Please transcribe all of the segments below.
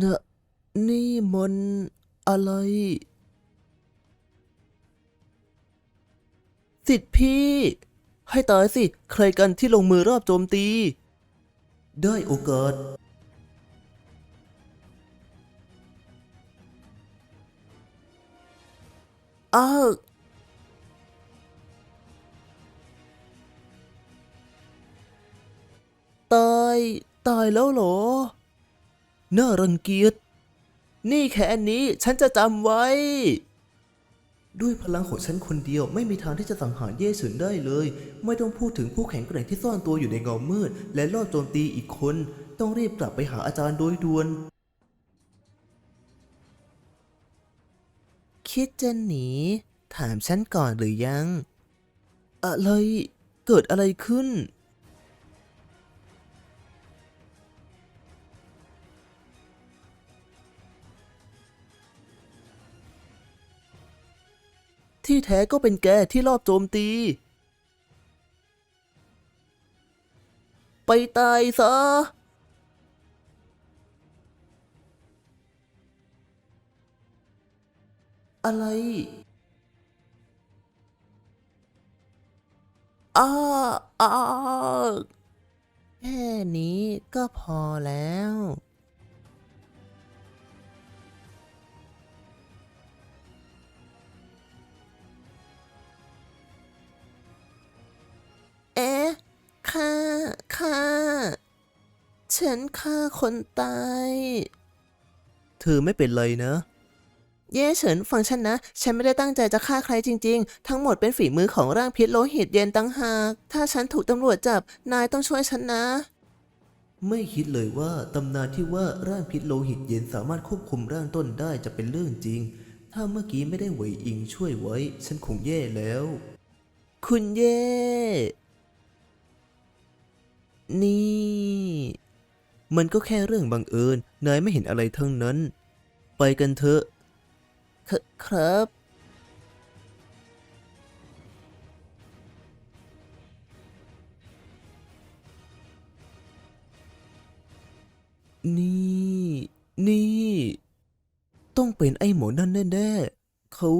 นะนี่มันอะไร สิทธิพี่ ให้ตายสิ ใครกันที่ลงมือรอบโจมตี ได้โอกาส อ้าวตาย ตายแล้วเหรอ น่ารังเกียจ นี่แค่อันนี้ฉันจะจำไว้ ด้วยพลังของฉันคนเดียวไม่มีทางที่จะสังหารเย่สุนได้เลย ไม่ต้องพูดถึงผู้แข็งแกร่งที่ซ่อนตัวอยู่ในเงามืด และลอบโจมตีอีกคน ต้องรีบกลับไปหาอาจารย์โดยด่วน คิดจะหนี ถามฉันก่อนหรือยัง อะไร เกิดอะไรขึ้น ที่แท้ก็เป็นแกที่รอบโจมตี ไปตายซะ อะไร อ้าอ้าแค่นี้ก็พอแล้ว ฉันฆ่าคนตาย เธอไม่เป็นไรนะ เย่เฉินฟังฉันนะ ฉันไม่ได้ตั้งใจจะฆ่าใครจริง ๆ ทั้งหมดเป็นฝีมือของร่างพิษโลหิตเย็นตั้งหาก ถ้าฉันถูกตำรวจจับ นายต้องช่วยฉันนะ ไม่คิดเลยว่าตำนานที่ว่าร่างพิษโลหิตเย็นสามารถควบคุมร่างต้นได้จะเป็นเรื่องจริง ถ้าเมื่อกี้ไม่ได้เหวยอิงช่วยไว้ ฉันคงแย่แล้ว คุณเย่นี่ มันก็แค่เรื่องบังเอิญ นายไม่เห็นอะไรทั้งนั้น ไปกันเถอะคครับ นี่ นี่ ต้องเป็นไอ้หมอนั่นแน่ๆ เขา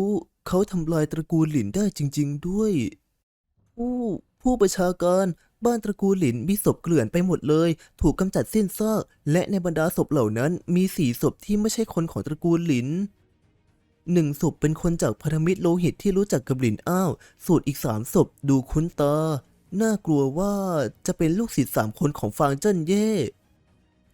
เขาทำลายตระกูลหลินได้จริง ๆ ด้วย ผู้ผู้ประชาการ บ้านตระกูลหลินมีศพเกลื่อนไปหมดเลย ถูกกำจัดสิ้นซากและในบรรดาศพเหล่านั้นมีสี่ศพที่ไม่ใช่คนของตระกูลหลินหนึ่งศพเป็นคนจากพันธมิตรโลหิตที่รู้จักกับหลินอ้าวส่วนอีกสามศพดูคุ้นตา น่ากลัวว่าจะเป็นลูกศิษย์สามคนของฟางเจิ้นเย่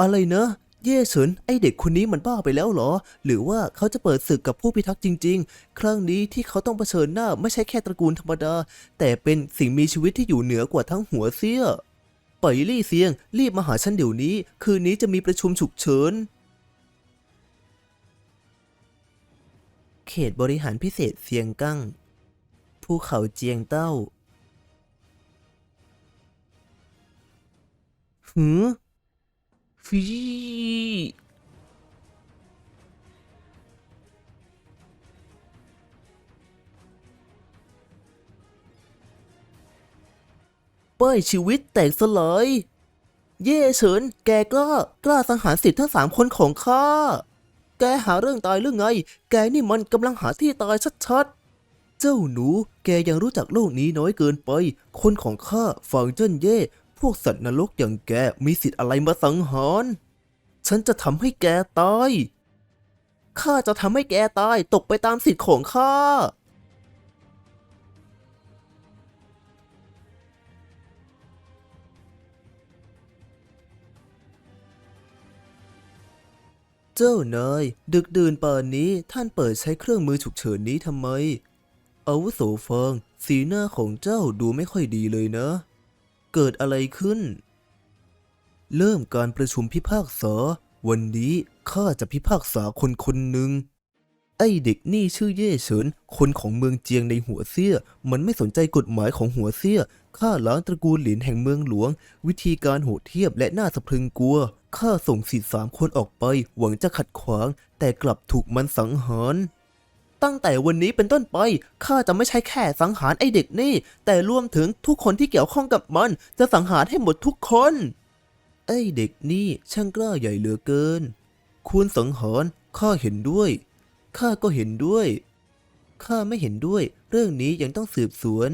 อะไรเนะ เย่เฉินไอเด็กคนนี้มันบ้าไปแล้วเหรอ หรือว่าเขาจะเปิดศึกกับผู้พิทักษ์จริง ๆ ครั้งนี้ที่เขาต้องเผชิญหน้าไม่ใช่แค่ตระกูลธรรมดา แต่เป็นสิ่งมีชีวิตที่อยู่เหนือกว่าทั้งหัวเสี้ยไปอยลี่เซียง รีบมาหาฉันเดี๋ยวนี้ คืนนี้จะมีประชุมฉุกเฉิน เขตบริหารพิเศษเซียงกั้งภูเขาเจียงเต้าหือ ฟีป้ยชีวิตแตกสลาย เย่เฉิน แกกล้า กล้าสังหารสิทธิ์ทั้งสามคนของข้า แกหาเรื่องตายหรือไง แกนี่มันกำลังหาที่ตายชัดๆ เจ้าหนู แกยังรู้จักโลกนี้น้อยเกินไป คนของข้าฝังเจิ้นเย่ พวกสัตว์นรกอย่างแกมีสิทธิ์อะไรมาสังหารฉันจะทำให้แกตาย ข้าจะทำให้แกตายตกไปตามสิทธิ์ของข้า เจ้านายดึกดื่นป่านนี้ท่านเปิดใช้เครื่องมือฉุกเฉินนี้ทำไมอาวุโสเฟิง สีหน้าของเจ้าดูไม่ค่อยดีเลยนะ เกิดอะไรขึ้น เริ่มการประชุมพิพากษา วันนี้ข้าจะพิพากษาคนคนหนึ่งไอเด็กนี่ชื่อเย่เฉิน คนของเมืองเจียงในหัวเซี่ยมันไม่สนใจกฎหมายของหัวเซี่ยฆ่าล้างตระกูลหลินแห่งเมืองหลวง วิธีการโหดเทียบและน่าสะพรึงกลัว ข้าส่งสิทธิสามคนออกไป หวังจะขัดขวาง แต่กลับถูกมันสังหาร ตั้งแต่วันนี้เป็นต้นไปข้าจะไม่ใช่แค่สังหารไอเด็กนี่ แต่รวมถึงทุกคนที่เกี่ยวข้องกับมัน จะสังหารให้หมดทุกคน ไอเด็กนี่ช่างกล้าใหญ่เหลือเกิน ควรสังหารข้าเห็นด้วยข้าก็เห็นด้วยข้าไม่เห็นด้วย เรื่องนี้ยังต้องสืบสวน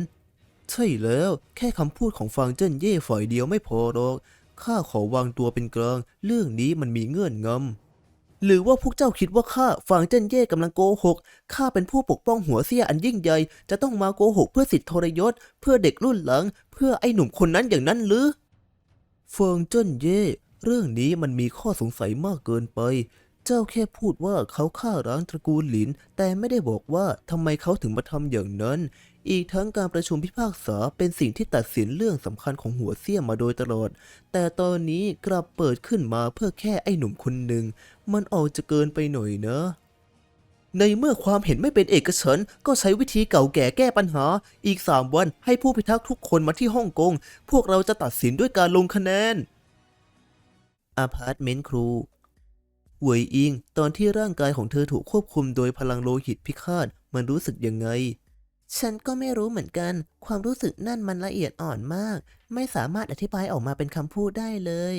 ใช่แล้ว แค่คำพูดของฟางเจิ้นเย่ฝ่ายเดียวไม่พอหรอกข้าขอวางตัวเป็นกลาง เรื่องนี้มันมีเงื่อนงำ หรือว่าพวกเจ้าคิดว่าข้าฟางเจิ้นเย่กำลังโกหกข้าเป็นผู้ปกป้องหัวเสียอันยิ่งใหญ่ จะต้องมาโกหกเพื่อสิทธิทรยศ เพื่อเด็กรุ่นหลัง เพื่อไอ้หนุ่มคนนั้นอย่างนั้นหรือฟางเจิ้นเย่เรื่องนี้มันมีข้อสงสัยมากเกินไป เจ้าแค่พูดว่าเขาฆ่าร้างตระกูลหลิน แต่ไม่ได้บอกว่าทำไมเขาถึงมาทำอย่างนั้น อีกทั้งการประชุมพิพากษาเป็นสิ่งที่ตัดสินเรื่องสำคัญของหัวเสี้ยมาโดยตลอด แต่ตอนนี้กลับเปิดขึ้นมาเพื่อแค่ไอ้หนุ่มคนหนึ่ง มันออกจะเกินไปหน่อยเนะในเมื่อความเห็นไม่เป็นเอกฉันก็ใช้วิธีเก่าแก่แก้ปัญหา อีกสามวันให้ผู้พิทักษ์ทุกคนมาที่ฮ่องกง พวกเราจะตัดสินด้วยการลงคะแนนอพาร์ตเมนต์ครูเหวยอิง ตอนที่ร่างกายของเธอถูกควบคุมโดยพลังโลหิตพิฆาต มันรู้สึกยังไง ฉันก็ไม่รู้เหมือนกัน ความรู้สึกนั่นมันละเอียดอ่อนมาก ไม่สามารถอธิบายออกมาเป็นคำพูดได้เลย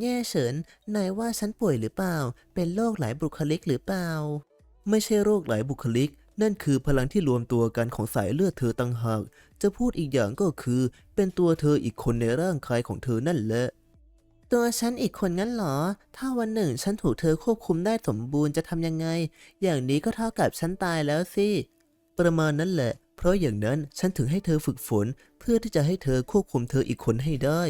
แย่เฉิน นายว่าฉันป่วยหรือเปล่า เป็นโรคหลายบุคลิกหรือเปล่า ไม่ใช่โรคหลายบุคลิก นั่นคือพลังที่รวมตัวกันของสายเลือดเธอต่างหาก จะพูดอีกอย่างก็คือ เป็นตัวเธออีกคนในร่างกายของเธอนั่นแหละตัวฉันอีกคนงั้นเหรอ ถ้าวันหนึ่งฉันถูกเธอควบคุมได้สมบูรณ์จะทำยังไง อย่างนี้ก็เท่ากับฉันตายแล้วสิ ประมาณนั้นแหละ เพราะอย่างนั้นฉันถึงให้เธอฝึกฝน เพื่อที่จะให้เธอควบคุมเธออีกคนให้ได้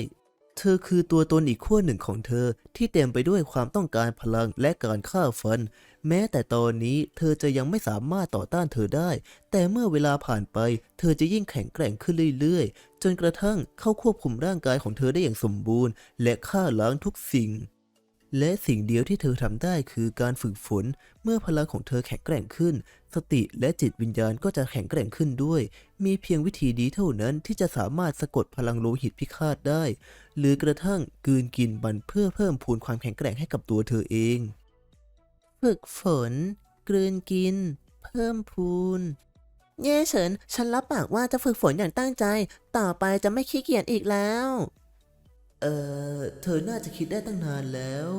เธอคือตัวตนอีกขั้วหนึ่งของเธอที่เต็มไปด้วยความต้องการพลังและการฆ่าฟัน แม้แต่ตอนนี้เธอจะยังไม่สามารถต่อต้านเธอได้ แต่เมื่อเวลาผ่านไป เธอจะยิ่งแข็งแกร่งขึ้นเรื่อยๆ จนกระทั่งเข้าควบคุมร่างกายของเธอได้อย่างสมบูรณ์ และฆ่าล้างทุกสิ่งและสิ่งเดียวที่เธอทำได้คือการฝึกฝน เมื่อพลังของเธอแข็งแกร่งขึ้น สติและจิตวิญญาณก็จะแข็งแกร่งขึ้นด้วย มีเพียงวิธีดีเท่านั้นที่จะสามารถสะกดพลังโลหิตพิฆาตได้ หรือกระทั่งกืนกินมันเพื่อเพิ่มพูนความแข็งแกร่งให้กับตัวเธอเอง ฝึกฝน กลืนกิน เพิ่มพูน เย่เฉิน ฉันรับปากว่าจะฝึกฝนอย่างตั้งใจ ต่อไปจะไม่ขี้เกียจอีกแล้ว เออเธอน่าจะคิดได้ตั้งนานแล้ว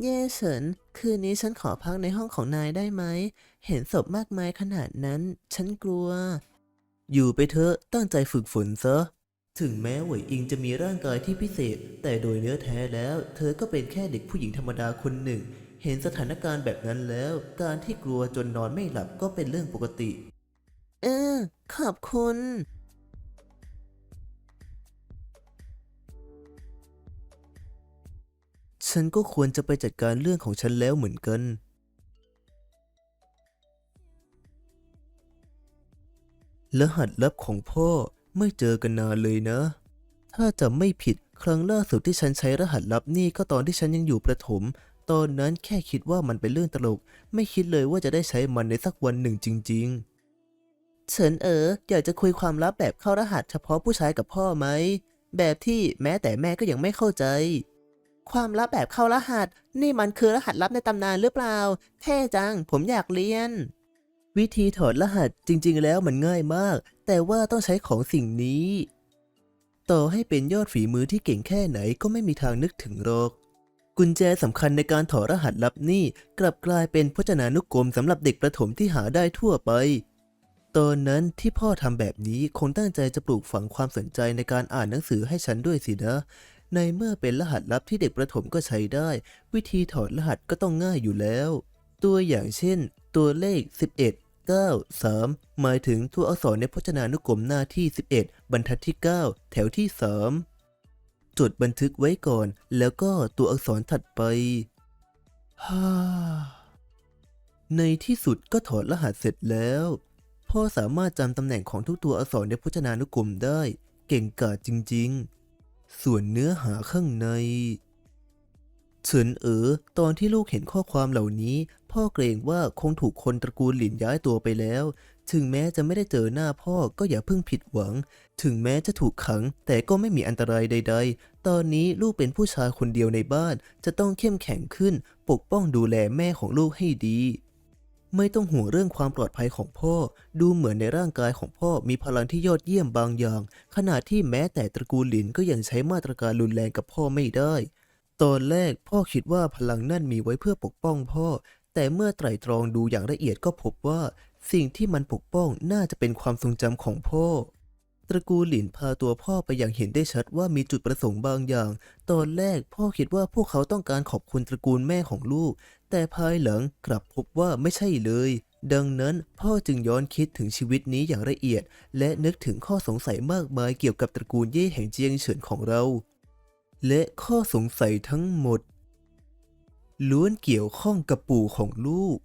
เย่เฉิน คืนนี้ฉันขอพักในห้องของนายได้ไหม เห็นศพมากมายขนาดนั้น ฉันกลัว อยู่ไปเถอะตั้งใจฝึกฝนซะ ถึงแม้หวยอิงจะมีร่างกายที่พิเศษ แต่โดยเนื้อแท้แล้ว เธอก็เป็นแค่เด็กผู้หญิงธรรมดาคนหนึ่ง เห็นสถานการณ์แบบนั้นแล้ว การที่กลัวจนนอนไม่หลับก็เป็นเรื่องปกติ เออ ขอบคุณ ฉันก็ควรจะไปจัดการเรื่องของฉันแล้วเหมือนกัน รหัสลับของพ่อไม่เจอกันนานเลยนะ ถ้าจำไม่ผิดครั้งล่าสุดที่ฉันใช้รหัสลับนี่ก็ตอนที่ฉันยังอยู่ประถม ตอนนั้นแค่คิดว่ามันเป็นเรื่องตลก ไม่คิดเลยว่าจะได้ใช้มันในสักวันหนึ่งจริง ๆ เฉินเอ๋ออยากจะคุยความลับแบบเข้ารหัสเฉพาะผู้ชายกับพ่อไหม แบบที่แม้แต่แม่ก็ยังไม่เข้าใจ ความลับแบบเข้ารหัส นี่มันคือรหัสลับในตำนานหรือเปล่า เท่จัง ผมอยากเรียน วิธีถอดรหัสจริง ๆ แล้วมันง่ายมาก แต่ว่าต้องใช้ของสิ่งนี้ ต่อให้เป็นยอดฝีมือที่เก่งแค่ไหนก็ไม่มีทางนึกถึงหรอกกุญแจสำคัญในการถอดรหัสลับนี่กลับกลายเป็นพจนานุกรมสำหรับเด็กประถมที่หาได้ทั่วไป ตอนนั้นที่พ่อทำแบบนี้คงตั้งใจจะปลูกฝังความสนใจในการอ่านหนังสือให้ฉันด้วยสินะ ในเมื่อเป็นรหัสลับที่เด็กประถมก็ใช้ได้ วิธีถอดรหัสก็ต้องง่ายอยู่แล้ว ตัวอย่างเช่น ตัวเลข 11 9 3 หมายถึงตัวอักษรในพจนานุกรมหน้าที่ 11 บรรทัดที่ 9 แถวที่ 3 จดบันทึกไว้ก่อน แล้วก็ตัวอักษรถัดไปฮ่าในที่สุดก็ถอดรหัสเสร็จแล้วพ่อสามารถจำตำแหน่งของทุกตัวอักษรในพจนานุกรมได้ เก่งกาจจริง ๆ ส่วนเนื้อหาข้างในเฉินเอ๋อตอนที่ลูกเห็นข้อความเหล่านี้ พ่อเกรงว่าคงถูกคนตระกูลหลินย้ายตัวไปแล้ว ถึงแม้จะไม่ได้เจอหน้าพ่อก็อย่าเพิ่งผิดหวัง ถึงแม้จะถูกขัง แต่ก็ไม่มีอันตรายใด ๆ ตอนนี้ลูกเป็นผู้ชายคนเดียวในบ้าน จะต้องเข้มแข็งขึ้น ปกป้องดูแลแม่ของลูกให้ดี ไม่ต้องห่วงเรื่องความปลอดภัยของพ่อ ดูเหมือนในร่างกายของพ่อมีพลังที่ยอดเยี่ยมบางอย่าง ขณะที่แม้แต่ตระกูลหลินก็ยังใช้มาตรการรุนแรงกับพ่อไม่ได้ ตอนแรกพ่อคิดว่าพลังนั่นมีไว้เพื่อปกป้องพ่อ แต่เมื่อไตร่ตรองดูอย่างละเอียดก็พบว่า สิ่งที่มันปกป้องน่าจะเป็นความทรงจำของพ่อตระกูลหลินพาตัวพ่อไปอย่างเห็นได้ชัดว่ามีจุดประสงค์บางอย่าง ตอนแรกพ่อคิดว่าพวกเขาต้องการขอบคุณตระกูลแม่ของลูก แต่ภายหลังกลับพบว่าไม่ใช่เลย ดังนั้นพ่อจึงย้อนคิดถึงชีวิตนี้อย่างละเอียด และนึกถึงข้อสงสัยมากมายเกี่ยวกับตระกูลเย่แห่งเจียงเฉินของเรา และข้อสงสัยทั้งหมด ล้วนเกี่ยวข้องกับปู่ของลูก